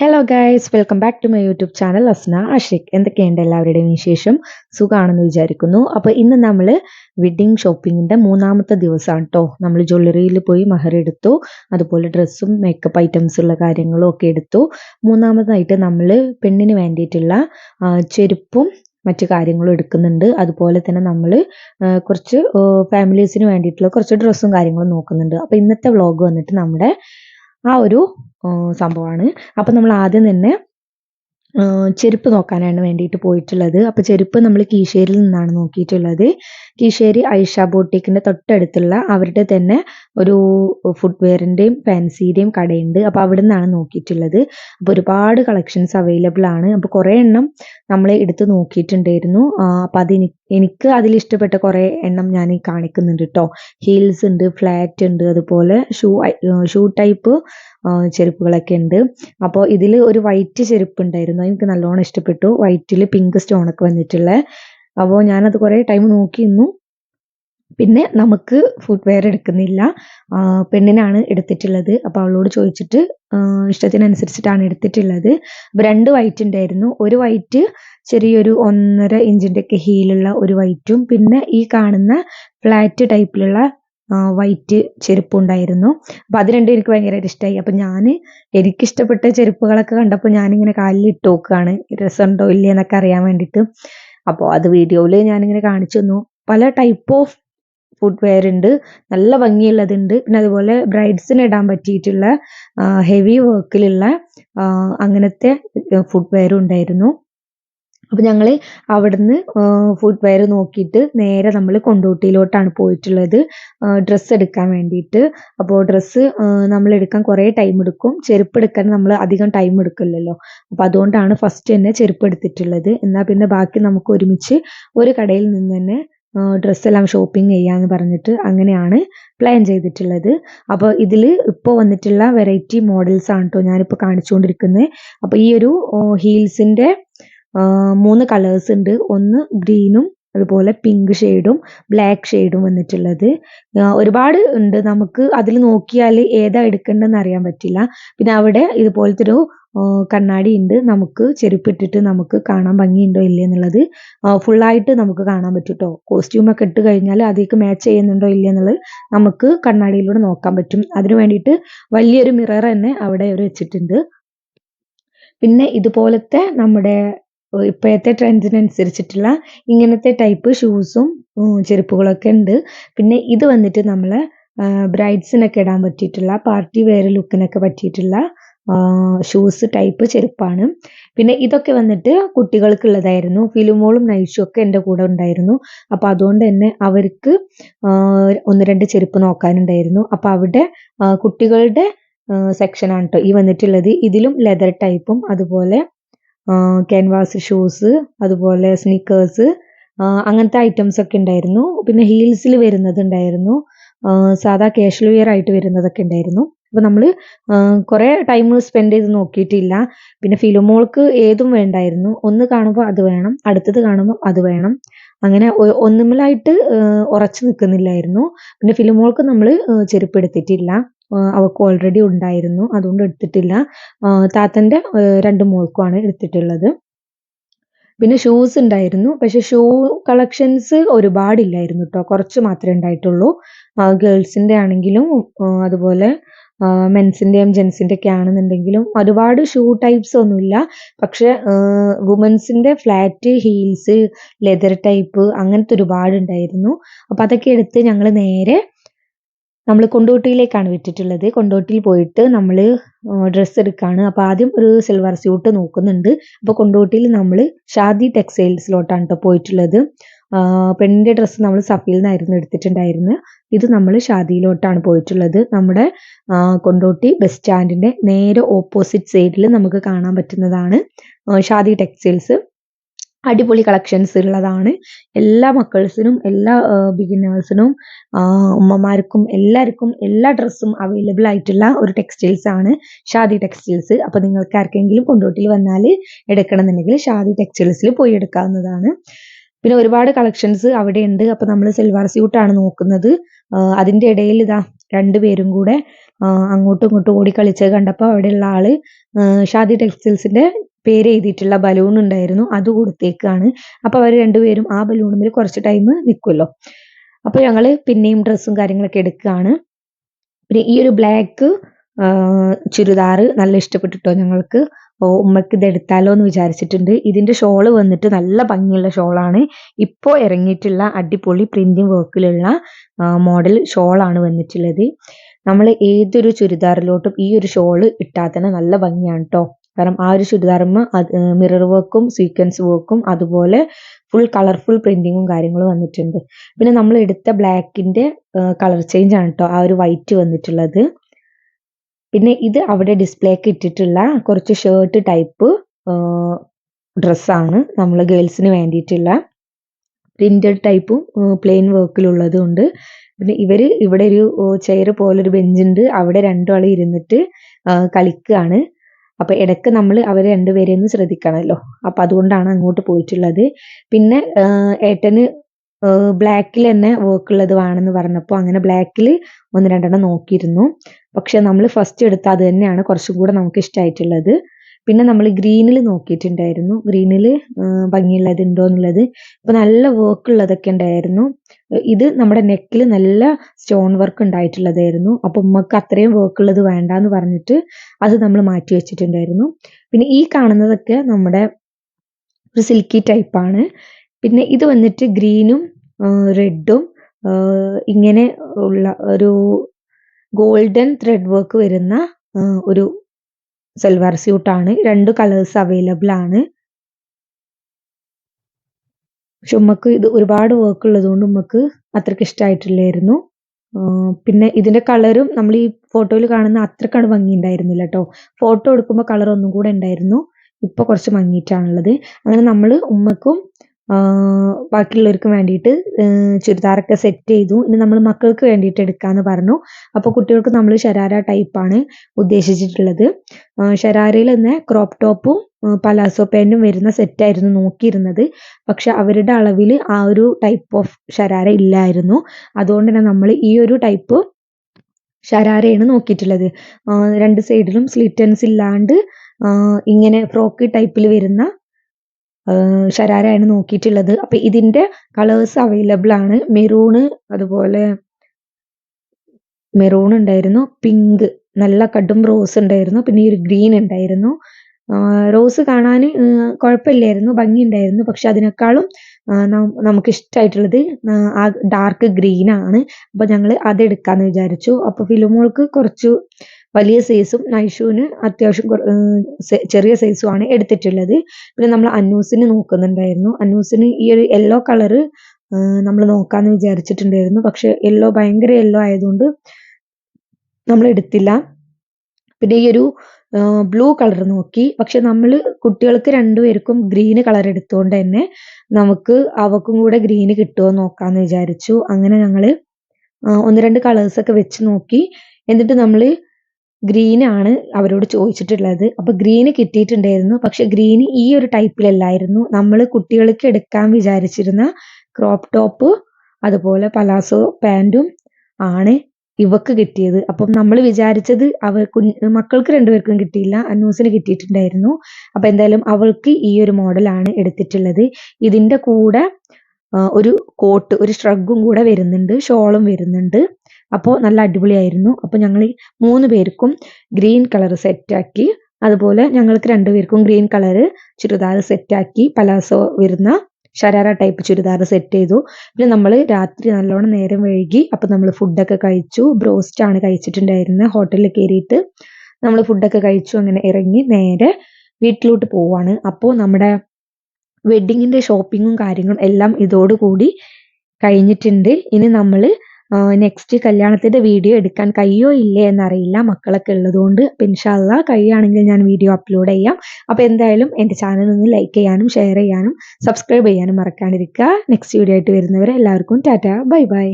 Hello guys welcome back to my YouTube channel Asna Ashik എന്തൊക്കെയുണ്ട് എല്ലാവരുടെയും വിശേഷം? സുഖമാണെന്ന് വിചാരിക്കുന്നു. അപ്പോൾ ഇന്ന് നമ്മൾ വെഡ്ഡിങ് ഷോപ്പിങ്ങിന്റെ മൂന്നാമത്തെ ദിവസമാണ് കേട്ടോ നമ്മൾ ജ്വല്ലറിയിൽ പോയി മഹർ എടുത്തു. അതുപോലെ ഡ്രസ്സും മേക്കപ്പ് ഐറ്റംസ് ഉള്ള കാര്യങ്ങളും ഒക്കെ എടുത്തു. മൂന്നാമതായിട്ട് നമ്മൾ പെണ്ണിന് വേണ്ടിയിട്ടുള്ള ചെരുപ്പും മറ്റു കാര്യങ്ങളും എടുക്കുന്നുണ്ട്. അതുപോലെ തന്നെ നമ്മൾ കുറച്ച് ഫാമിലീസിന് വേണ്ടിയിട്ടുള്ള കുറച്ച് ഡ്രസ്സും കാര്യങ്ങളും നോക്കുന്നുണ്ട്. അപ്പോൾ ഇന്നത്തെ വ്ളോഗ് വന്നിട്ട് നമ്മുടെ ആ ഒരു സംഭവമാണ്. അപ്പം നമ്മൾ ആദ്യം തന്നെ ചെരുപ്പ് നോക്കാനാണ് വേണ്ടിയിട്ട് പോയിട്ടുള്ളത്. അപ്പോൾ ചെരുപ്പ് നമ്മൾ കീശേരിയിൽ നിന്നാണ് നോക്കിയിട്ടുള്ളത്. കീശേരി ഐഷ ബോട്ടിക്കിന്റെ തൊട്ടടുത്തുള്ള അവരുടെ തന്നെ ഒരു ഫുട്വെയറിന്റെയും ഫാൻസിയുടെയും കടയുണ്ട്. അപ്പോൾ അവിടെ നിന്നാണ് നോക്കിയിട്ടുള്ളത്. അപ്പോൾ ഒരുപാട് കളക്ഷൻസ് അവൈലബിൾ ആണ്. അപ്പോൾ കുറേ എണ്ണം നമ്മൾ എടുത്ത് നോക്കിയിട്ടുണ്ടായിരുന്നു. അപ്പോൾ അത് എനിക്ക് അതിലിഷ്ടപ്പെട്ട കുറേ എണ്ണം ഞാൻ കാണിക്കുന്നുണ്ട് കേട്ടോ ഹീൽസ് ഉണ്ട് ഫ്ലാറ്റ് ഉണ്ട് അതുപോലെ ഷൂ ഷൂ ടൈപ്പ് ചെരുപ്പുകളൊക്കെ ഉണ്ട്. അപ്പോൾ ഇതിൽ ഒരു വൈറ്റ് ചെരുപ്പ് ഉണ്ടായിരുന്നു. എനിക്ക് നല്ലോണം ഇഷ്ടപ്പെട്ടു. വൈറ്റിൽ പിങ്ക് സ്റ്റോണൊക്കെ വന്നിട്ടുള്ള അപ്പോൾ ഞാനത് കുറേ ടൈം നോക്കി നിന്നു പിന്നെ നമുക്ക് ഫുഡ് വെയർ എടുക്കുന്നില്ല പെണ്ണിനാണ് എടുത്തിട്ടുള്ളത്. അപ്പോൾ അവളോട് ചോദിച്ചിട്ട് ഇഷ്ടത്തിനനുസരിച്ചിട്ടാണ് എടുത്തിട്ടുള്ളത്. അപ്പോൾ രണ്ട് വൈറ്റ് ഉണ്ടായിരുന്നു. ഒരു വൈറ്റ് ചെറിയൊരു ഒന്നര ഇഞ്ചിന്റെ ഒക്കെ ഹീലുള്ള ഒരു വൈറ്റും പിന്നെ ഈ കാണുന്ന ഫ്ലാറ്റ് ടൈപ്പിലുള്ള വൈറ്റ് ചെരുപ്പ് ഉണ്ടായിരുന്നു. അപ്പോൾ അത് രണ്ടും എനിക്ക് ഭയങ്കരമായിട്ട് ഇഷ്ടമായി അപ്പോൾ ഞാൻ എനിക്കിഷ്ടപ്പെട്ട ചെരുപ്പുകളൊക്കെ കണ്ടപ്പോൾ ഞാനിങ്ങനെ കാലിൽ ഇട്ട് നോക്കുകയാണ്. രസമുണ്ടോ ഇല്ലേ എന്നൊക്കെ അറിയാൻ വേണ്ടിയിട്ട്. അപ്പോൾ അത് വീഡിയോയിൽ ഞാനിങ്ങനെ കാണിച്ചു തന്നു. പല ടൈപ്പ് ഓഫ് ഫുഡ് വെയർ ഉണ്ട്. നല്ല ഭംഗിയുള്ളതുണ്ട്. പിന്നെ അതുപോലെ ബ്രൈഡ്സിന് ഇടാൻ പറ്റിയിട്ടുള്ള ഹെവി വർക്കിലുള്ള അങ്ങനത്തെ ഫുഡ് വെയറും ഉണ്ടായിരുന്നു. അപ്പോൾ ഞങ്ങൾ അവിടുന്ന് ഫുഡ് വെയർ നോക്കിയിട്ട് നേരെ നമ്മൾ കൊണ്ടോട്ടിയിലോട്ടാണ് പോയിട്ടുള്ളത്. ഡ്രസ്സ് എടുക്കാൻ വേണ്ടിയിട്ട്. അപ്പോൾ ഡ്രസ്സ് നമ്മൾ എടുക്കാൻ കുറേ ടൈം എടുക്കും. ചെരുപ്പ് എടുക്കാൻ നമ്മൾ അധികം ടൈം എടുക്കില്ലല്ലോ. അപ്പോൾ അതുകൊണ്ടാണ് ഫസ്റ്റ് തന്നെ ചെരുപ്പ് എടുത്തിട്ടുള്ളത്. എന്നാൽ പിന്നെ ബാക്കി നമുക്ക് ഒരുമിച്ച് ഒരു കടയിൽ നിന്ന് തന്നെ ഡ്രസ്സെല്ലാം ഷോപ്പിംഗ് ചെയ്യാന്ന് പറഞ്ഞിട്ട് അങ്ങനെയാണ് പ്ലാൻ ചെയ്തിട്ടുള്ളത്. അപ്പോൾ ഇതിൽ ഇപ്പോൾ വന്നിട്ടുള്ള വെറൈറ്റി മോഡൽസ് ആണ് കേട്ടോ ഞാനിപ്പോൾ കാണിച്ചുകൊണ്ടിരിക്കുന്നത് അപ്പോൾ ഈ ഒരു ഹീൽസിന്റെ മൂന്ന് കളേഴ്സ് ഉണ്ട്. ഒന്ന് ഗ്രീനും അതുപോലെ പിങ്ക് ഷെയ്ഡും ബ്ലാക്ക് ഷെയ്ഡും വന്നിട്ടുള്ളത്. ഒരുപാട് ഉണ്ട്. നമുക്ക് അതിൽ നോക്കിയാൽ ഏതാ എടുക്കേണ്ടതെന്ന് അറിയാൻ പറ്റില്ല. പിന്നെ അവിടെ ഇതുപോലത്തെ ഒരു കണ്ണാടി ഉണ്ട്. നമുക്ക് ചെരുപ്പിട്ടിട്ട് നമുക്ക് കാണാൻ ഭംഗിയുണ്ടോ ഇല്ലേ എന്നുള്ളത്. ഫുള്ളായിട്ട് നമുക്ക് കാണാൻ പറ്റും കേട്ടോ കോസ്റ്റ്യൂമൊക്കെ ഇട്ട് കഴിഞ്ഞാൽ അതിലേക്ക് മാച്ച് ചെയ്യുന്നുണ്ടോ ഇല്ലേ എന്നുള്ളത് നമുക്ക് കണ്ണാടിയിലൂടെ നോക്കാൻ പറ്റും. അതിനു വേണ്ടിയിട്ട് വലിയൊരു മിറർ തന്നെ അവിടെ അവർ വെച്ചിട്ടുണ്ട്. പിന്നെ ഇതുപോലത്തെ നമ്മുടെ ഇപ്പോഴത്തെ ട്രെൻഡിനനുസരിച്ചിട്ടുള്ള ഇങ്ങനത്തെ ടൈപ്പ് ഷൂസും ചെരുപ്പുകളൊക്കെ ഉണ്ട്. പിന്നെ ഇത് വന്നിട്ട് നമ്മൾ ബ്രൈഡ്സിനൊക്കെ ഇടാൻ പറ്റിയിട്ടുള്ള പാർട്ടി വെയർ ലുക്കിനൊക്കെ പറ്റിയിട്ടുള്ള ഷൂസ് ടൈപ്പ് ചെരുപ്പാണ്. പിന്നെ ഇതൊക്കെ വന്നിട്ട് കുട്ടികൾക്കുള്ളതായിരുന്നു. ഫിലിമോളും നൈഷും ഒക്കെ എന്റെ കൂടെ ഉണ്ടായിരുന്നു. അപ്പം അതുകൊണ്ട് തന്നെ അവർക്ക് ഒന്ന് രണ്ട് ചെരുപ്പ് നോക്കാനുണ്ടായിരുന്നു. അപ്പം അവിടെ കുട്ടികളുടെ സെക്ഷനാണ് കേട്ടോ ഈ വന്നിട്ടുള്ളത്. ഇതിലും ലെതർ ടൈപ്പും അതുപോലെ ക്യാൻവാസ് ഷൂസ് അതുപോലെ സ്നീക്കേഴ്സ് അങ്ങനത്തെ ഐറ്റംസ് ഒക്കെ ഉണ്ടായിരുന്നു. പിന്നെ ഹീൽസിൽ വരുന്നതുണ്ടായിരുന്നു സാധാ കാഷ്വൽ വെയർ ആയിട്ട് വരുന്നതൊക്കെ ഉണ്ടായിരുന്നു. അപ്പോൾ നമ്മൾ കുറേ ടൈം സ്പെൻഡ് ചെയ്ത് നോക്കിയിട്ടില്ല. പിന്നെ ഫിലിമോൾക്ക് ഏതും വേണ്ടായിരുന്നു. ഒന്ന് കാണുമ്പോൾ അത് വേണം. അടുത്തത് കാണുമ്പോൾ അത് വേണം. അങ്ങനെ ഒന്നുമലായിട്ട് ഉറച്ചു നിൽക്കുന്നില്ലായിരുന്നു. പിന്നെ ഫിലിമോൾക്ക് നമ്മൾ ചെരുപ്പ് എടുത്തിട്ടില്ല. അവൾക്ക് ഓൾറെഡി ഉണ്ടായിരുന്നു. അതുകൊണ്ട് എടുത്തിട്ടില്ല. താത്തന്റെ രണ്ട് മോൾക്കുമാണ് എടുത്തിട്ടുള്ളത്. പിന്നെ ഷൂസ് ഉണ്ടായിരുന്നു. പക്ഷെ ഷൂ കളക്ഷൻസ് ഒരുപാടില്ലായിരുന്നു കേട്ടോ കുറച്ച് മാത്രമേ ഉണ്ടായിട്ടുള്ളൂ. ഗേൾസിന്റെ ആണെങ്കിലും അതുപോലെ മെൻസിന്റെയും ജെൻസിന്റെ ഒക്കെ ആണെന്നുണ്ടെങ്കിലും ഒരുപാട് ഷൂ ടൈപ്സ് ഒന്നുമില്ല. പക്ഷെ വുമൻസിന്റെ ഫ്ലാറ്റ് ഹീൽസ് ലെതർ ടൈപ്പ് അങ്ങനത്തെ ഒരുപാട് ഉണ്ടായിരുന്നു. അപ്പോൾ അതൊക്കെ എടുത്ത് ഞങ്ങൾ നേരെ നമ്മൾ കൊണ്ടോട്ടിയിലേക്കാണ് വിട്ടിട്ടുള്ളത്. കൊണ്ടോട്ടിയിൽ പോയിട്ട് നമ്മൾ ഡ്രസ്സ് എടുക്കുകയാണ് അപ്പോൾ ആദ്യം ഒരു സിൽവർ സ്യൂട്ട് നോക്കുന്നുണ്ട്. അപ്പോൾ കൊണ്ടോട്ടിയിൽ നമ്മൾ ഷാദി ടെക്സ്റ്റൈൽസിലോട്ടാണ് കേട്ടോ പോയിട്ടുള്ളത്. പെണ്ണിന്റെ ഡ്രസ്സ് നമ്മൾ സഫീൽ നിന്നായിരുന്നു എടുത്തിട്ടുണ്ടായിരുന്നത് ഇത് നമ്മൾ ഷാദിയിലോട്ടാണ് പോയിട്ടുള്ളത്. നമ്മുടെ കൊണ്ടോട്ടി ബസ് സ്റ്റാൻഡിന്റെ നേരെ ഓപ്പോസിറ്റ് സൈഡിൽ നമുക്ക് കാണാൻ പറ്റുന്നതാണ് ഷാദി ടെക്സ്റ്റൈൽസ്. അടിപൊളി കളക്ഷൻസ് ഉള്ളതാണ് എല്ലാ മക്കൾസിനും എല്ലാ ബിഗിനേഴ്സിനും ഉമ്മമാർക്കും എല്ലാവർക്കും എല്ലാ ഡ്രസ്സും അവൈലബിൾ ആയിട്ടുള്ള ഒരു ടെക്സ്റ്റൈൽസ് ആണ് ഷാദി ടെക്സ്റ്റൈൽസ് അപ്പോൾ നിങ്ങൾക്ക് ആർക്കെങ്കിലും കൊണ്ടോട്ടിൽ വന്നാൽ എടുക്കണമെന്നുണ്ടെങ്കിൽ ഷാദി ടെക്സ്റ്റൈൽസിൽ പോയി എടുക്കാവുന്നതാണ്. പിന്നെ ഒരുപാട് കളക്ഷൻസ് അവിടെ ഉണ്ട് അപ്പോൾ നമ്മൾ സിൽവർ സ്യൂട്ടാണ് നോക്കുന്നത്. അതിന്റെ ഇടയിൽ ഇതാ രണ്ടുപേരും കൂടെ അങ്ങോട്ടും ഇങ്ങോട്ടും ഓടി കളിച്ചത് കണ്ടപ്പോൾ അവിടെയുള്ള ആൾ ഷാദി ടെക്സ്റ്റൈൽസിന്റെ പേര് എഴുതിയിട്ടുള്ള ബലൂൺ ഉണ്ടായിരുന്നു. അത് കൊടുത്തേക്കാണ്. അപ്പൊ അവർ രണ്ടുപേരും ആ ബലൂണിൽ കുറച്ച് ടൈം നിൽക്കുമല്ലോ അപ്പൊ ഞങ്ങൾ പിന്നെയും ഡ്രസ്സും കാര്യങ്ങളൊക്കെ എടുക്കുകയാണ്. പിന്നെ ഈ ഒരു ബ്ലാക്ക് ചുരിദാർ നല്ല ഇഷ്ടപ്പെട്ടിട്ടോ ഞങ്ങൾക്ക്? ഉമ്മക്ക് ഇത് എടുത്താലോ എന്ന് വിചാരിച്ചിട്ടുണ്ട്. ഇതിന്റെ ഷോൾ വന്നിട്ട് നല്ല ഭംഗിയുള്ള ഷോളാണ് ഇപ്പോൾ ഇറങ്ങിയിട്ടുള്ള അടിപൊളി പ്രിന്റിംഗ് വർക്കിലുള്ള മോഡൽ ഷോളാണ് വന്നിട്ടുള്ളത്. നമ്മൾ ഏതൊരു ചുരിദാറിലോട്ടും ഈ ഒരു ഷോൾ ഇട്ടാൽ തന്നെ നല്ല ഭംഗിയാണ് കേട്ടോ കാരണം ആ ഒരു ചുരിദാറിന് മിറർ വർക്കും സീക്വൻസ് വർക്കും അതുപോലെ ഫുൾ കളർഫുൾ പ്രിന്റിങ്ങും കാര്യങ്ങളും വന്നിട്ടുണ്ട്. പിന്നെ നമ്മൾ എടുത്ത ബ്ലാക്കിന്റെ കളർ ചേഞ്ച് ആണ് കേട്ടോ ആ ഒരു വൈറ്റ് വന്നിട്ടുള്ളത്. പിന്നെ ഇത് അവിടെ ഡിസ്പ്ലേക്ക് ഇട്ടിട്ടുള്ള കുറച്ച് ഷർട്ട് ടൈപ്പ് ഡ്രസ്സാണ് നമ്മൾ ഗേൾസിന് വേണ്ടിയിട്ടുള്ള. പ്രിന്റഡ് ടൈപ്പും പ്ലെയിൻ വർക്കിലുള്ളതും പിന്നെ ഇവർ ഇവിടെ ഒരു ചെയർ പോലൊരു ബെഞ്ചുണ്ട് അവിടെ രണ്ടാളും ഇരുന്നിട്ട് കളിക്കുകയാണ് അപ്പൊ ഇടയ്ക്ക് നമ്മൾ അവർ രണ്ടുപേരെയും ശ്രദ്ധിക്കണമല്ലോ അപ്പൊ അതുകൊണ്ടാണ് അങ്ങോട്ട് പോയിട്ടുള്ളത്. പിന്നെ ഏട്ടന് ബ്ലാക്കിൽ തന്നെ വർക്ക് ഉള്ളത് വേണമെന്ന് പറഞ്ഞപ്പോൾ അങ്ങനെ ബ്ലാക്കിൽ ഒന്ന് രണ്ടെണ്ണം നോക്കിയിരുന്നു. പക്ഷെ നമ്മൾ ഫസ്റ്റ് എടുത്ത അത് തന്നെയാണ് കുറച്ചും കൂടെ നമുക്ക് ഇഷ്ടമായിട്ടുള്ളത്. പിന്നെ നമ്മൾ ഗ്രീനിൽ നോക്കിയിട്ടുണ്ടായിരുന്നു. ഗ്രീനിൽ ഭംഗിയുള്ളത് ഉണ്ടോ എന്നുള്ളത്. ഇപ്പൊ നല്ല വർക്ക് ഉള്ളതൊക്കെ ഉണ്ടായിരുന്നു. ഇത് നമ്മുടെ നെക്കിൽ നല്ല സ്റ്റോൺ വർക്ക് ഉണ്ടായിട്ടുള്ളതായിരുന്നു. അപ്പൊ ഉമ്മക്ക് അത്രയും വർക്ക് ഉള്ളത് വേണ്ട എന്ന് പറഞ്ഞിട്ട് അത് നമ്മൾ മാറ്റി വെച്ചിട്ടുണ്ടായിരുന്നു. പിന്നെ ഈ കാണുന്നതൊക്കെ നമ്മുടെ ഒരു സിൽക്കി ടൈപ്പാണ് പിന്നെ ഇത് വന്നിട്ട് ഗ്രീനും റെഡും ഇങ്ങനെ ഉള്ള ഒരു ഗോൾഡൻ ത്രെഡ് വർക്ക് വരുന്ന ഒരു സൽവാർ സ്യൂട്ടാണ്. രണ്ട് കളേഴ്സ് അവൈലബിൾ ആണ്. പക്ഷെ ഉമ്മക്ക് ഇത് ഒരുപാട് വർക്ക് ഉള്ളത് കൊണ്ട് ഉമ്മക്ക് അത്രയ്ക്ക് ഇഷ്ടമായിട്ടില്ലായിരുന്നു പിന്നെ ഇതിന്റെ കളറും നമ്മൾ ഈ ഫോട്ടോയിൽ കാണുന്ന അത്രക്കാണ് ഭംഗി ഉണ്ടായിരുന്നില്ല കേട്ടോ ഫോട്ടോ എടുക്കുമ്പോൾ കളർ ഒന്നും കൂടെ ഉണ്ടായിരുന്നു. ഇപ്പൊ കുറച്ച് മങ്ങിയിട്ടാണുള്ളത്. അങ്ങനെ നമ്മൾ ഉമ്മക്കും ബാക്കിയുള്ളവർക്കും വേണ്ടിയിട്ട് ചുരിദാറൊക്കെ സെറ്റ് ചെയ്തു. ഇനി നമ്മൾ മക്കൾക്ക് വേണ്ടിയിട്ട് എടുക്കാന്ന് പറഞ്ഞു. അപ്പോൾ കുട്ടികൾക്ക് നമ്മൾ ഷരാര ടൈപ്പാണ് ഉദ്ദേശിച്ചിട്ടുള്ളത്. ഷരാരയിൽ തന്നെ ക്രോപ്പ് ടോപ്പും പലാസോ പാന്റും വരുന്ന സെറ്റായിരുന്നു നോക്കിയിരുന്നത്. പക്ഷെ അവരുടെ അളവിൽ ആ ഒരു ടൈപ്പ് ഓഫ് ഷരാര ഇല്ലായിരുന്നു. അതുകൊണ്ട് തന്നെ നമ്മൾ ഈ ഒരു ടൈപ്പ് ഷരാരയാണ് നോക്കിയിട്ടുള്ളത്. രണ്ട് സൈഡിലും സ്ലിറ്റൻസ് ഇല്ലാണ്ട് ഇങ്ങനെ ഫ്രോക്ക് ടൈപ്പിൽ വരുന്ന ആ, ഷരാരയാണ് നോക്കിയിട്ടുള്ളത്. അപ്പൊ ഇതിന്റെ കളേഴ്സ് അവൈലബിൾ ആണ്. മെറൂണ് അതുപോലെ മെറൂൺ ഉണ്ടായിരുന്നു. പിങ്ക് നല്ല കടും റോസ് ഉണ്ടായിരുന്നു. പിന്നെ ഒരു ഗ്രീൻ ഉണ്ടായിരുന്നു. റോസ് കാണാൻ കുഴപ്പമില്ലായിരുന്നു. ഭംഗി ഉണ്ടായിരുന്നു പക്ഷെ അതിനേക്കാളും നമുക്ക് ഇഷ്ടമായിട്ടുള്ളത് ആ ഡാർക്ക് ഗ്രീൻ ആണ്. അപ്പൊ ഞങ്ങൾ അതെടുക്കാന്ന് വിചാരിച്ചു. അപ്പൊ ഫിലിമോൾക്ക് കുറച്ച് വലിയ സൈസും നൈഷുവിന് അത്യാവശ്യം ചെറിയ സൈസും ആണ് എടുത്തിട്ടുള്ളത്. പിന്നെ നമ്മൾ അന്നൂസിന് നോക്കുന്നുണ്ടായിരുന്നു. അന്നൂസിന് ഈ ഒരു യെല്ലോ കളറ് നമ്മൾ നോക്കാന്ന് വിചാരിച്ചിട്ടുണ്ടായിരുന്നു. പക്ഷെ യെല്ലോ ഭയങ്കര യെല്ലോ ആയതുകൊണ്ട് നമ്മൾ എടുത്തില്ല. പിന്നെ ഈ ഒരു ബ്ലൂ കളർ നോക്കി. പക്ഷെ നമ്മൾ കുട്ടികൾക്ക് രണ്ടുപേർക്കും ഗ്രീന് കളർ എടുത്തുകൊണ്ട് തന്നെ നമുക്ക് അവക്കും കൂടെ ഗ്രീന് കിട്ടുമോ നോക്കാന്ന് വിചാരിച്ചു. അങ്ങനെ ഞങ്ങൾ ഒന്ന് രണ്ട് കളേഴ്സ് ഒക്കെ വെച്ച് നോക്കി. എന്നിട്ട് നമ്മൾ ഗ്രീൻ ആണ് അവരോട് ചോദിച്ചിട്ടുള്ളത്. അപ്പൊ ഗ്രീന് കിട്ടിയിട്ടുണ്ടായിരുന്നു. പക്ഷെ ഗ്രീന് ഈ ഒരു ടൈപ്പിലല്ലായിരുന്നു നമ്മൾ കുട്ടികൾക്ക് എടുക്കാൻ വിചാരിച്ചിരുന്ന ക്രോപ്പ് ടോപ്പ് അതുപോലെ പലാസോ പാന്റും ആണ് ഇവക്ക് കിട്ടിയത്. അപ്പം നമ്മൾ വിചാരിച്ചത് അവർ കുഞ്ഞ് മക്കൾക്ക് രണ്ടുപേർക്കും കിട്ടിയില്ല. അന്നൂസിന് കിട്ടിയിട്ടുണ്ടായിരുന്നു. അപ്പൊ എന്തായാലും അവൾക്ക് ഈ ഒരു മോഡലാണ് എടുത്തിട്ടുള്ളത്. ഇതിന്റെ കൂടെ ഒരു കോട്ട് ഒരു ഷ്രഗും കൂടെ വരുന്നുണ്ട്. ഷോളും വരുന്നുണ്ട്. അപ്പോൾ നല്ല അടിപൊളിയായിരുന്നു. അപ്പോൾ ഞങ്ങൾ മൂന്ന് പേർക്കും ഗ്രീൻ കളർ സെറ്റാക്കി അതുപോലെ ഞങ്ങൾക്ക് രണ്ടുപേർക്കും ഗ്രീൻ കളർ ചുരിദാർ സെറ്റാക്കി പലാസോ വരുന്ന ശരാര ടൈപ്പ് ചുരിദാർ സെറ്റ് ചെയ്തു. പിന്നെ നമ്മൾ രാത്രി നല്ലോണം നേരം വൈകി അപ്പോൾ നമ്മൾ ഫുഡൊക്കെ കഴിച്ചു. ബ്രോസ്റ്റ് ആണ് കഴിച്ചിട്ടുണ്ടായിരുന്നത് ഹോട്ടലിൽ കയറിയിട്ട് നമ്മൾ ഫുഡൊക്കെ കഴിച്ചു അങ്ങനെ ഇറങ്ങി നേരെ വീട്ടിലോട്ട് പോവാണ്. അപ്പോൾ നമ്മുടെ വെഡിങ്ങിന്റെ ഷോപ്പിങ്ങും കാര്യങ്ങളും എല്ലാം ഇതോടുകൂടി കഴിഞ്ഞിട്ടുണ്ട്. ഇനി നമ്മൾ നെക്സ്റ്റ് കല്യാണത്തിന്റെ വീഡിയോ എടുക്കാൻ കഴിയോ ഇല്ലേ എന്നറിയില്ല. മക്കളൊക്കെ ഉള്ളതുകൊണ്ട് അപ്പം ഇൻഷാല്ല കഴിയുകയാണെങ്കിൽ ഞാൻ വീഡിയോ അപ്ലോഡ് ചെയ്യാം. അപ്പോൾ എന്തായാലും എന്റെ ചാനൽ ഒന്ന് ലൈക്ക് ചെയ്യാനും ഷെയർ ചെയ്യാനും സബ്സ്ക്രൈബ് ചെയ്യാനും മറക്കാണ്ടിരിക്കുക നെക്സ്റ്റ് വീഡിയോ ആയിട്ട് വരുന്നവരെ എല്ലാവർക്കും ടാറ്റ. Bye bye.